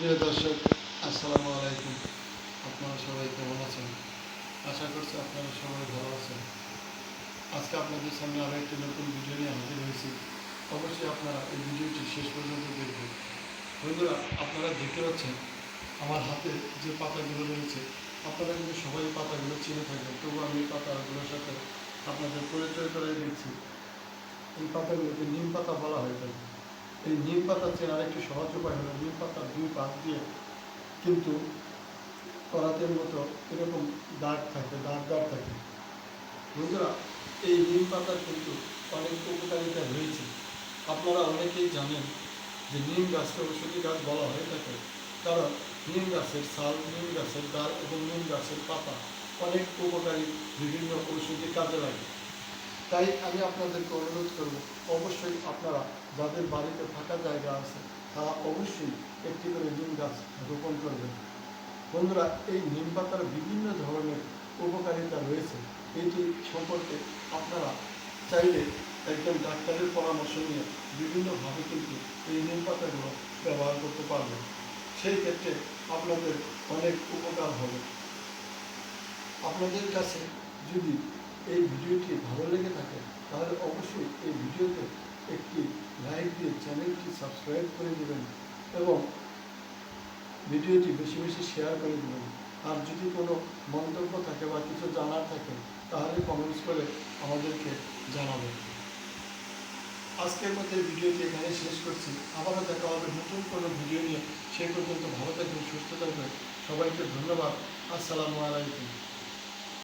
প্রিয় দর্শক, আসসালামু আলাইকুম। আপনারা সবাই কেমন আছেন? আশা করছি আপনারা সবাই ভালো আছেন। আজকে আপনাদের সামনে আরও একটি নতুন ভিডিও নিয়ে হাজির হয়েছি। অবশ্যই আপনারা এই ভিডিওটি শেষ পর্যন্ত দেখবেন। বন্ধুরা, আপনারা দেখতে পাচ্ছেন, আমার হাতে যে পাতাগুলো রয়েছে, আপনারা কিন্তু সবাই পাতাগুলো চিনে থাকবেন। তবু আমি এই পাতাগুলোর সাথে আপনাদের পরিচয় করে দিচ্ছি। এই পাতাগুলোকে নিম পাতা বলা হয়ে থাকে। এই নিম পাতা চেনার একটি সহজ উপায় হলো নিম পাতার দুই পাশ দিয়ে কিন্তু করাতের মতো এরকম দাগ থাকে দাগ দাগ থাকে। বন্ধুরা, এই নিম পাতার কিন্তু অনেক উপকারিতা রয়েছে। আপনারা অনেকেই জানেন যে নিম গাছকে ঔষধি গাছ বলা হয়ে থাকে। কারণ নিম গাছের ছাল নিম গাছের ডাল এবং নিম গাছের পাতা অনেক উপকারী, বিভিন্ন ঔষধি কাজে লাগে। তাই আমি আপনাদেরকে অনুরোধ করব আপনারা যাদের বাড়িতে থাকা জায়গা আছে, তারা অবশ্যই একটি করে নিম গাছ রোপণ করবেন। বন্ধুরা, এই নিম পাতার বিভিন্ন ধরনের উপকারিতা রয়েছে। এটি সম্পর্কে আপনারা চাইলে একজন ডাক্তারের পরামর্শ নিয়ে বিভিন্নভাবে কিন্তু এই নিম পাতাগুলো ব্যবহার করতে পারবেন। সেই ক্ষেত্রে আপনাদের অনেক উপকার হবে। আপনাদের কাছে যদি এই ভিডিওটি ভালো লেগে থাকে, তাহলে অবশ্যই এই ভিডিওতে একটি লাইক দিয়ে চ্যানেলটি সাবস্ক্রাইব করে দেবেন এবং ভিডিওটি বেশি বেশি শেয়ার করে দেবেন। আর যদি কোনো মন্তব্য থাকে বা কিছু জানার থাকে, তাহলে কমেন্টস করে আমাদেরকে জানাবেন। আজকের মধ্যে ভিডিওটি এখানে শেষ করছি। আবারও দেখা হবে নতুন কোনো ভিডিও নিয়ে। সেই পর্যন্ত ভালো থাকবেন, সুস্থ থাকবেন। সবাইকে ধন্যবাদ। আসসালামু আলাইকুম।